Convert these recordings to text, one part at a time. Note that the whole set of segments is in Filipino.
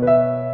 Kay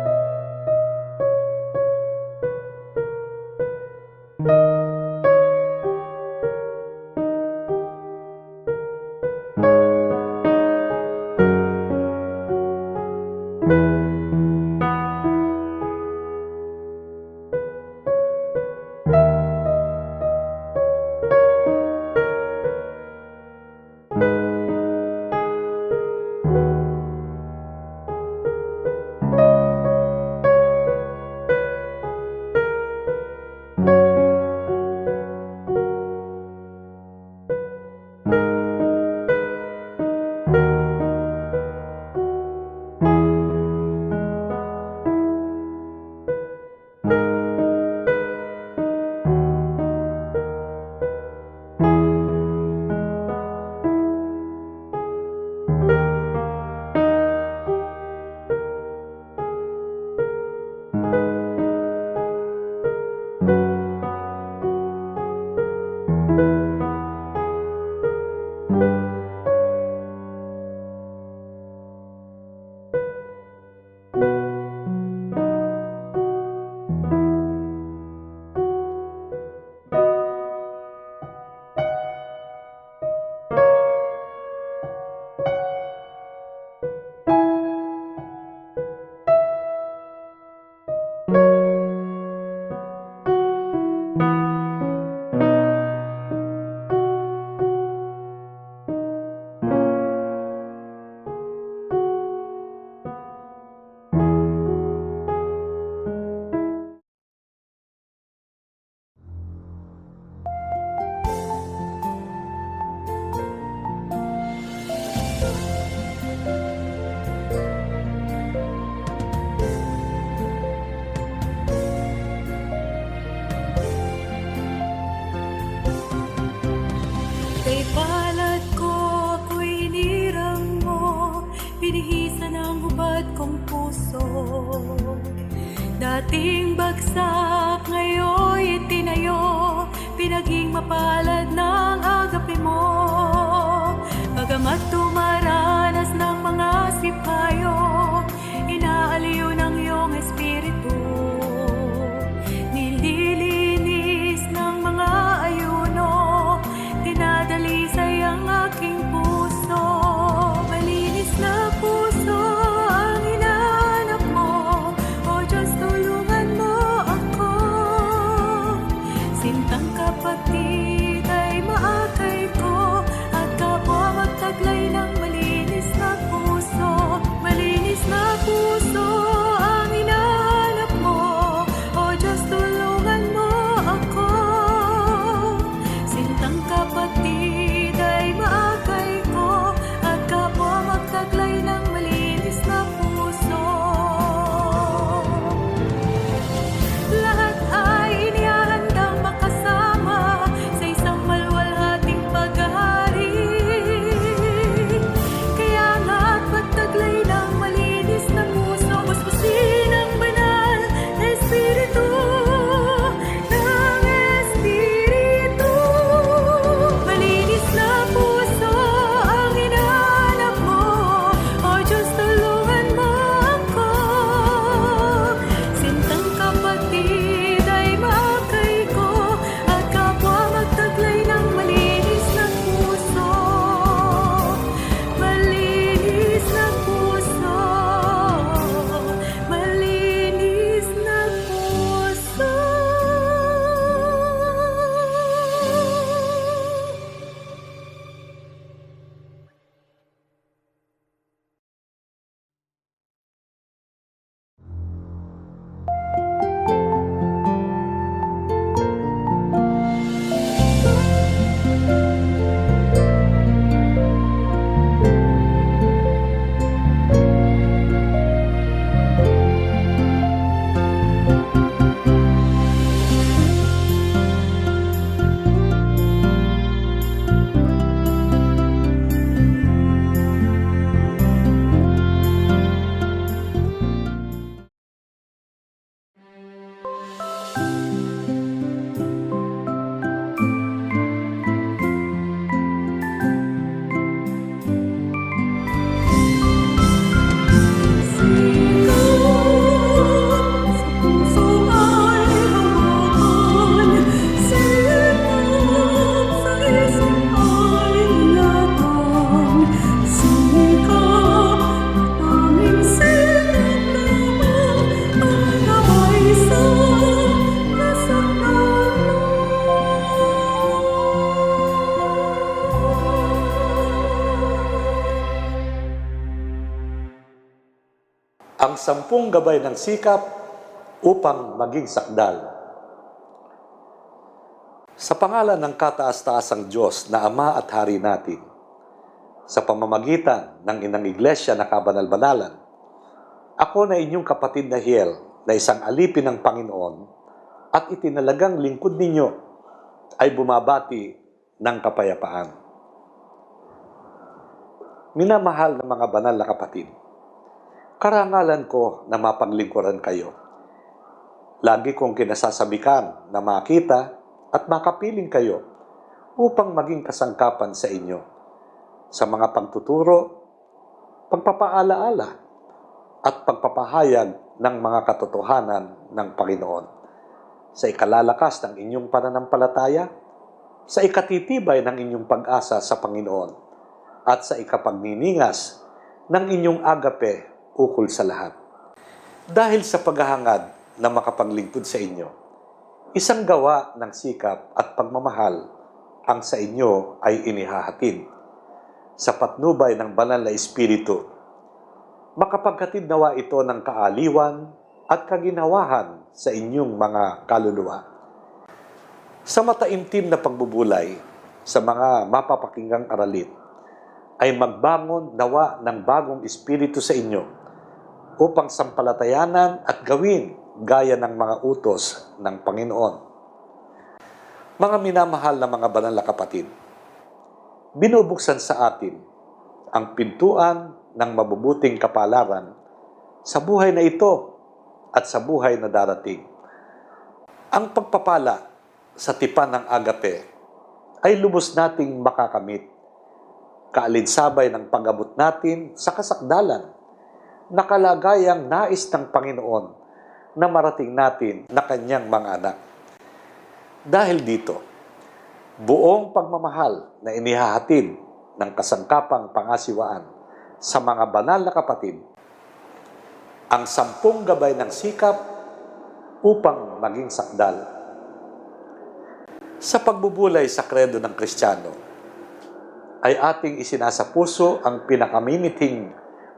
sampung gabay ng sikap upang maging sakdal. Sa pangalan ng kataas-taasang Diyos na Ama at Hari natin, sa pamamagitan ng inang iglesia na kabanal-banalan, ako na inyong kapatid na Hiel na isang alipin ng Panginoon at itinalagang lingkod ninyo ay bumabati ng kapayapaan. Minamahal ng mga banal na kapatid, karangalan ko na mapaglingkuran kayo. Lagi kong kinasasabikan na makita at makapiling kayo upang maging kasangkapan sa inyo sa mga pagtuturo, pagpapaalaala, at pagpapahayag ng mga katotohanan ng Panginoon sa ikalalakas ng inyong pananampalataya, sa ikatitibay ng inyong pag-asa sa Panginoon, at sa ikapagniningas ng inyong agape ukol sa lahat. Dahil sa paghahangad na makapaglingkod sa inyo, isang gawa ng sikap at pagmamahal ang sa inyo ay inihahatid sa patnubay ng banal na Espiritu. Makapagkatid nawa ito ng kaaliwan at kaginawahan sa inyong mga kaluluwa. Sa mataimtim na pagbubulay sa mga mapapakinggang aralit, ay magbangon nawa ng bagong espiritu sa inyo upang sampalatayanan at gawin gaya ng mga utos ng Panginoon. Mga minamahal na mga banal na kapatid, binubuksan sa atin ang pintuan ng mabubuting kapalaran sa buhay na ito at sa buhay na darating. Ang pagpapala sa tipan ng agape ay lubos nating makakamit. Kaalinsabay ng pag-abot natin sa kasakdalan na kalagayang nais ng Panginoon na marating natin na kanyang mga anak. Dahil dito, buong pagmamahal na inihahatid ng kasangkapang pangasiwaan sa mga banal na kapatid, ang sampung gabay ng sikap upang maging sakdal. Sa pagbubulay sa kredo ng Kristiyano, ay ating isinasa puso ang pinakamimiting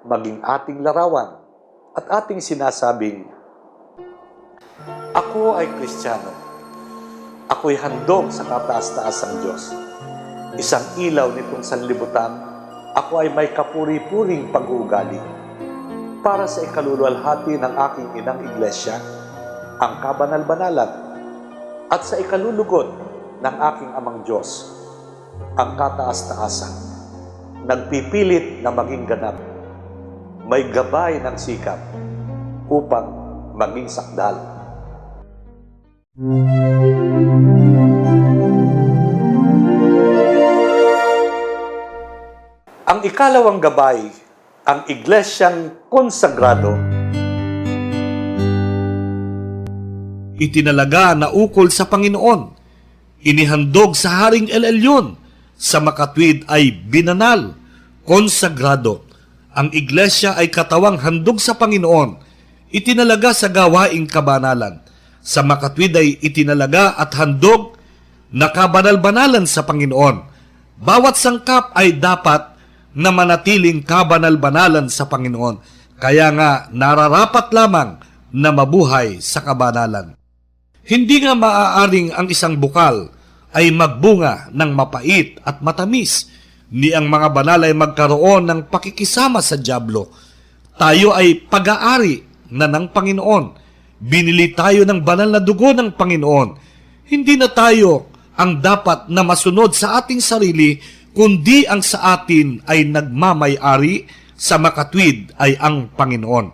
maging ating larawan at ating sinasabing, Ako ay Kristiyano. Ako'y handog sa kataas-taasang Diyos. Isang ilaw nitong sanlibutan, ako ay may kapuri-puring pag-uugali. Para sa ikaluluwalhati ng aking inang iglesia, ang kabanal-banalan, at sa ikalulugod ng aking amang Diyos, ang kataas-taasan, nagpipilit na maging ganap, may gabay ng sikap upang maging sakdal. Ang ikalawang gabay, ang iglesyang konsagrado, itinalaga na ukol sa Panginoon. Inihandog sa Haring El Elyon, sa makatwid ay binanal, konsagrado. Ang iglesia ay katawang handog sa Panginoon, itinalaga sa gawaing kabanalan. Sa makatwid ay itinalaga at handog na kabanal-banalan sa Panginoon. Bawat sangkap ay dapat na manatiling kabanal-banalan sa Panginoon. Kaya nga nararapat lamang na mabuhay sa kabanalan. Hindi nga maaaring ang isang bukal ay magbunga ng mapait at matamis, ni ang mga banal ay magkaroon ng pakikisama sa Diablo. Tayo ay pag-aari na ng Panginoon. Binili tayo ng banal na dugo ng Panginoon. Hindi na tayo ang dapat na masunod sa ating sarili, kundi ang sa atin ay nagmamay-ari, sa makatwid ay ang Panginoon.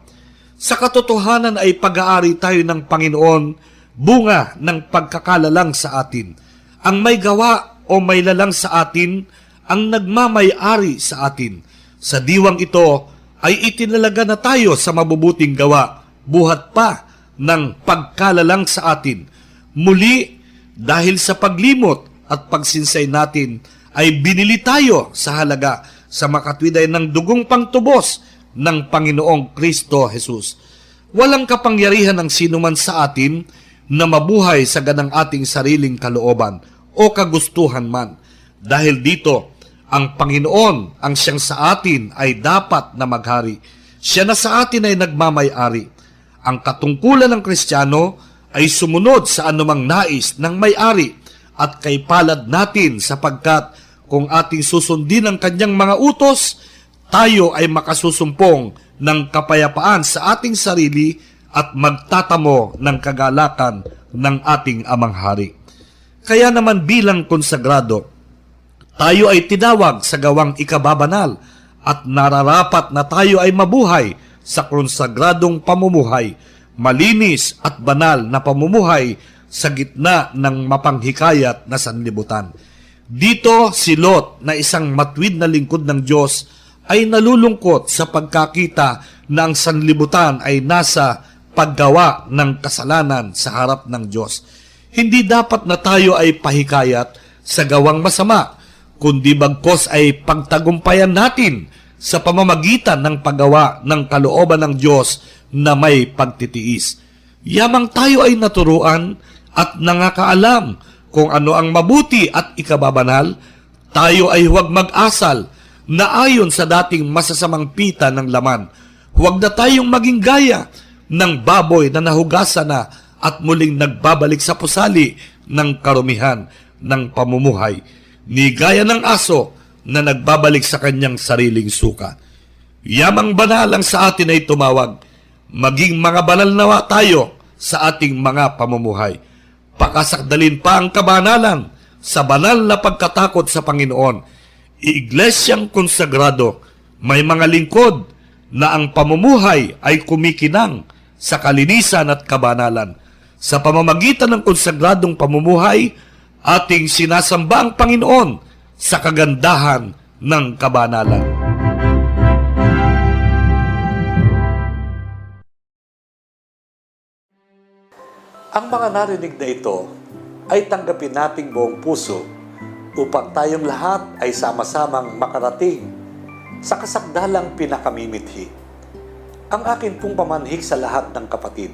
Sa katotohanan ay pag-aari tayo ng Panginoon, bunga ng pagkakalalang sa atin. Ang may gawa o may lalang sa atin, ang nagmamay-ari sa atin. Sa diwang ito ay itinalaga na tayo sa mabubuting gawa, buhat pa ng pagkalalang sa atin. Muli, dahil sa paglimot at pagsinsay natin, ay binili tayo sa halaga sa makatwiday ng dugong pangtubos ng Panginoong Kristo Jesus. Walang kapangyarihan ng sinuman sa atin na mabuhay sa ganang ating sariling kalooban o kagustuhan man. Dahil dito, ang Panginoon ang siyang sa atin ay dapat na maghari. siya na sa atin ay nagmamay-ari. Ang katungkulan ng Kristiyano ay sumunod sa anumang nais ng may-ari at kay palad natin sapagkat kung ating susundin ang kanyang mga utos, tayo ay makasusumpong ng kapayapaan sa ating sarili at magtatamo ng kagalakan ng ating amang hari. Kaya naman bilang konsagrado, tayo ay tinawag sa gawang ikababanal at nararapat na tayo ay mabuhay sa konsagradong pamumuhay, malinis at banal na pamumuhay sa gitna ng mapanghikayat na sanlibutan. Dito si Lot na isang matwid na lingkod ng Diyos ay nalulungkot sa pagkakita na ang sanlibutan ay nasa paggawa ng kasalanan sa harap ng Diyos. Hindi dapat na tayo ay pahikayat sa gawang masama, kundi bagkos ay pagtagumpayan natin sa pamamagitan ng paggawa ng kalooban ng Diyos na may pagtitiis. Yamang tayo ay naturuan at nangakaalam kung ano ang mabuti at ikababanal, tayo ay huwag mag-asal na ayon sa dating masasamang pita ng laman. Huwag na tayong maging gaya ng baboy na nahugasan na at muling nagbabalik sa pusali ng karumihan ng pamumuhay, ni gaya ng aso na nagbabalik sa kanyang sariling suka. Yamang banal ang sa atin ay tumawag, maging mga banal nawa tayo sa ating mga pamumuhay. Pakasakdalin pa ang kabanalan sa banal na pagkatakot sa Panginoon. Iglesyang konsagrado, may mga lingkod na ang pamumuhay ay kumikinang sa kalinisan at kabanalan. Sa pamamagitan ng konsagradong pamumuhay, ating sinasamba ang Panginoon sa kagandahan ng kabanalan. Ang mga narinig na ito ay tanggapin nating buong puso upang tayong lahat ay sama-samang makarating sa kasagdalang pinakamimithi. Ang akin pong pamanhik sa lahat ng kapatid,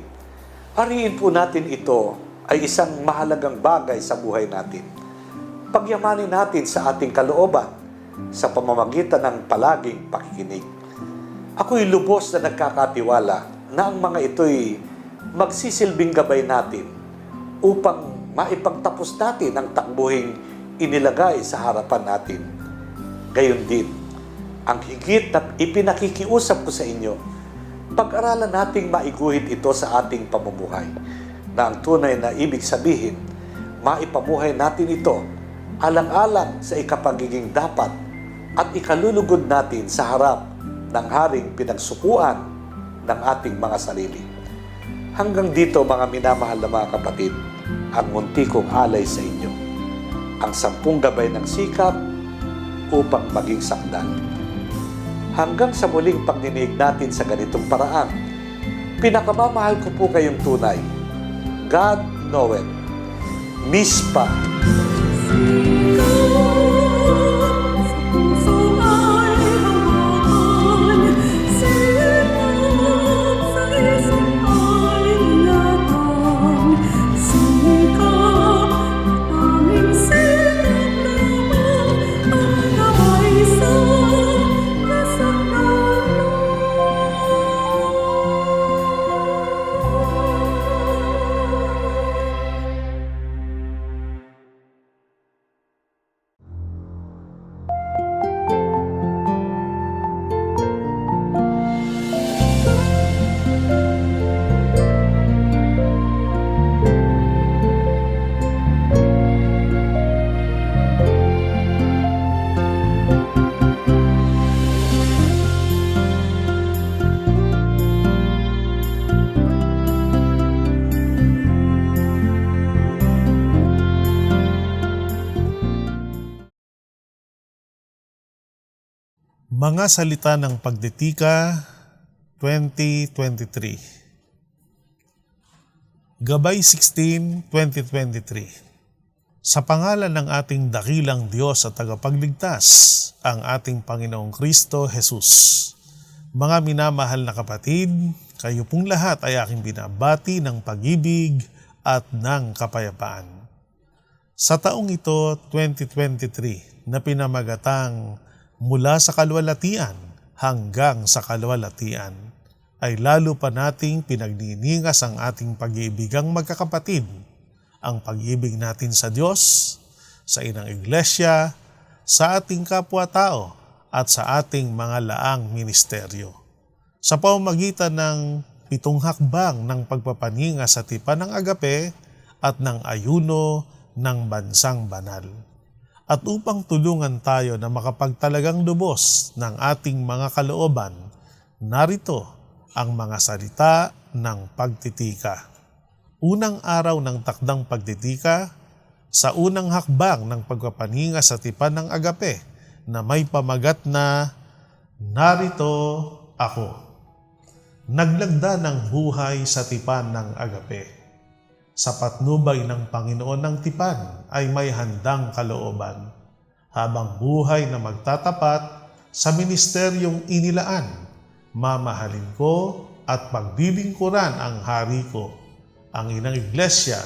hariin po natin ito ay isang mahalagang bagay sa buhay natin. Pagyamanin natin sa ating kalooban sa pamamagitan ng palaging pakikinig. Ako'y lubos na nagkakatiwala na ang mga ito'y magsisilbing gabay natin upang maipagtapos natin ang takbuhing inilagay sa harapan natin. Gayon din, ang higit na ipinakikiusap ko sa inyo, pag-aralan nating maiguhit ito sa ating pamumuhay na ang tunay na ibig sabihin, maipamuhay natin ito alang-alang sa ikapagiging dapat at ikalulugod natin sa harap ng haring pinagsukuan ng ating mga sarili. Hanggang dito mga minamahal na mga kapatid, ang munti kong alay sa inyo. Ang sampung gabay ng sikap upang maging sakdal. Hanggang sa muling pagdinig natin sa ganitong paraan, pinakamamahal ko po kayong tunay. God knoweth. Miss pa. Mga salita ng pagditika 2023 Gabay 16, 2023 Sa pangalan ng ating dakilang Diyos at tagapagligtas, ang ating Panginoong Kristo Jesus. Mga minamahal na kapatid, kayo pong lahat ay aking binabati ng pag-ibig at ng kapayapaan. Sa taong ito, 2023, na pinamagatang mula sa kalwalatian hanggang sa kalwalatian, ay lalo pa nating pinagniningas ang ating pag-iibigang magkakapatid, ang pag-ibig natin sa Diyos, sa inang iglesia, sa ating kapwa-tao, at sa ating mga laang ministeryo. Sa pamamagitan ng pitong hakbang ng pagpapaninga sa tipan ng agape at ng ayuno ng bansang banal. At upang tulungan tayo na makapagtalagang lubos ng ating mga kalooban, narito ang mga salita ng pagtitika. Unang araw ng takdang pagtitika, sa unang hakbang ng pagpapaninga sa tipan ng agape na may pamagat na Narito ako. Naglagda ng buhay sa tipan ng agape. Sa patnubay ng Panginoon ng tipan ay may handang kalooban, habang buhay na magtatapat sa ministeryong inilaan, mamahalin ko at paglilingkuran ang hari ko, ang inang iglesia,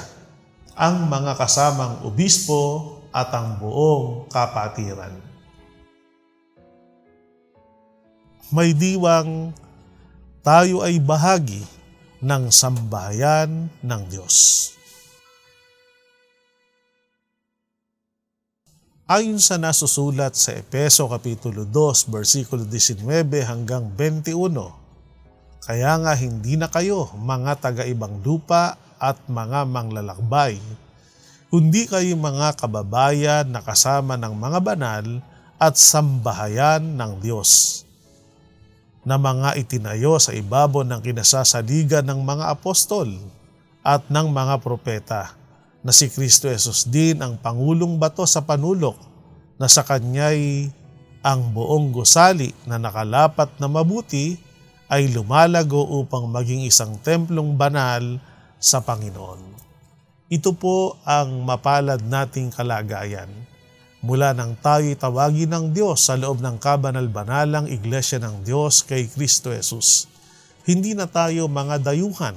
ang mga kasamang obispo at ang buong kapatiran. May diwang tayo ay bahagi ng sambahayan ng Diyos. Ayon sa nasusulat sa Epeso Kapitulo 2, versikulo 19 hanggang 21, kaya nga hindi na kayo mga taga-ibang lupa at mga manglalakbay, kundi kayo mga kababayan na kasama ng mga banal at sambahayan ng Diyos na mga itinayo sa ibabaw ng kinasasaligan ng mga apostol at ng mga propeta na si Kristo Jesus din ang pangulong bato sa panulok na sa kanya'y ang buong gusali na nakalapat na mabuti ay lumalago upang maging isang templong banal sa Panginoon. Ito po ang mapalad nating kalagayan mula nang tayo'y tawagin ng Diyos sa loob ng kabanal-banalang Iglesia ng Diyos kay Kristo Jesus. Hindi na tayo mga dayuhan,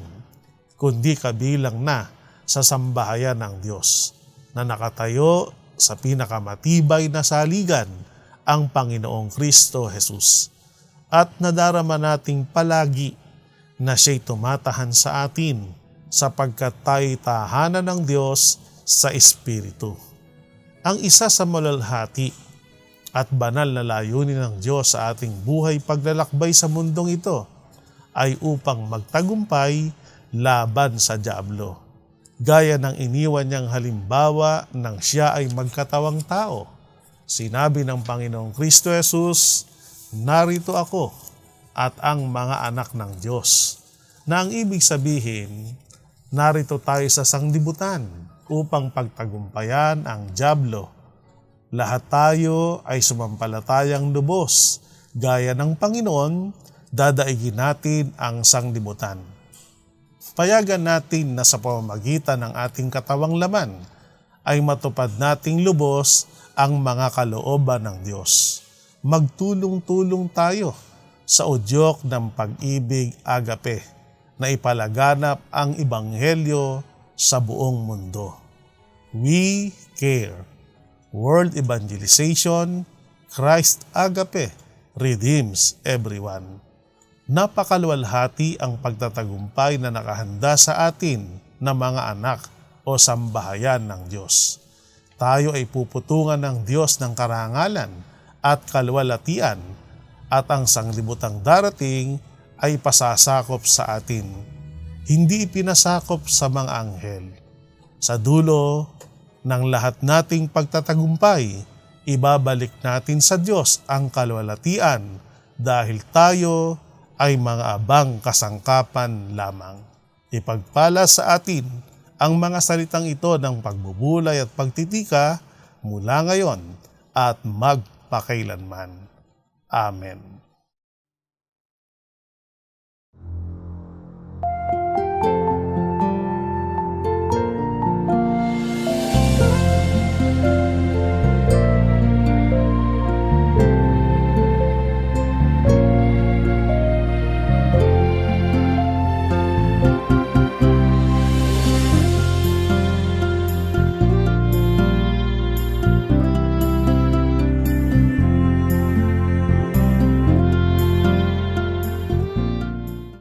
kundi kabilang na sa sambahayan ng Diyos na nakatayo sa pinakamatibay na saligan, ang Panginoong Kristo Jesus. At nadarama nating palagi na siya'y tumatahan sa atin sapagkat tayo'y tahanan ng Diyos sa Espiritu. Ang isa sa malalhati at banal na layunin ng Diyos sa ating buhay paglalakbay sa mundong ito ay upang magtagumpay laban sa Diablo. Gaya ng iniwan niyang halimbawa nang siya ay magkatawang tao. Sinabi ng Panginoong Kristo Jesus, Narito ako at ang mga anak ng Diyos. Na ang ibig sabihin, narito tayo sa sangdibutan upang pagtagumpayan ang Diablo. Lahat tayo ay sumampalatayang lubos. Gaya ng Panginoon, dadaigin natin ang sangdibutan. Payagan natin na sa pamamagitan ng ating katawang laman ay matupad nating lubos ang mga kalooban ng Diyos. Magtulong-tulong tayo sa udyok ng pag-ibig agape na ipalaganap ang Ibanghelyo sa buong mundo. We care. World Evangelization, Christ Agape, redeems everyone. Napakaluwalhati ang pagtatagumpay na nakahanda sa atin na mga anak o sambahayan ng Diyos. Tayo ay puputungan ng Diyos ng karangalan at kalwalatian at ang sanglibutang darating ay pasasakop sa atin. Hindi ipinasakop sa mga anghel. Sa dulo ng lahat nating pagtatagumpay, ibabalik natin sa Diyos ang kalwalatian dahil tayo ay mga abang kasangkapan lamang. Ipagpala sa atin ang mga salitang ito ng pagbubulay at pagtitika mula ngayon at magpakailanman. Amen.